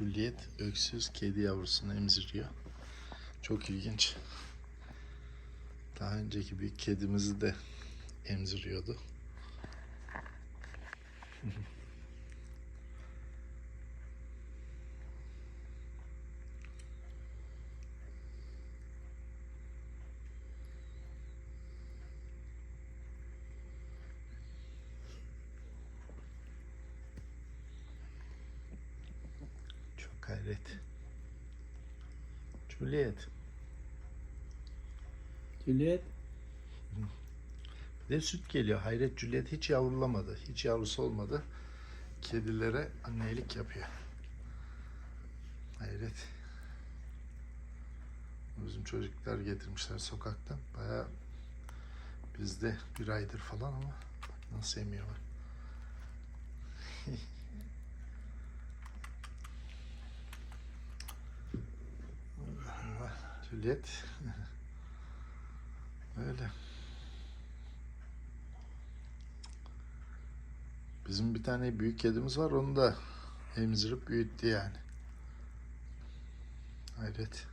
Juliet öksüz kedi yavrusunu emziriyor. Çok ilginç. Daha önceki büyük kedimizi de emziriyordu. Çok hayret. Juliet. Juliet. Bir de süt geliyor. Hayret Juliet hiç yavrulamadı. Hiç yavrusu olmadı. Kedilere annelik yapıyor. Hayret. Bizim çocuklar getirmişler sokaktan. Baya bizde bir aydır falan ama nasıl emiyorlar. Juliet. Öyle. Bizim bir tane büyük kedimiz var. Onu da emzirip büyüttü yani. Hayret.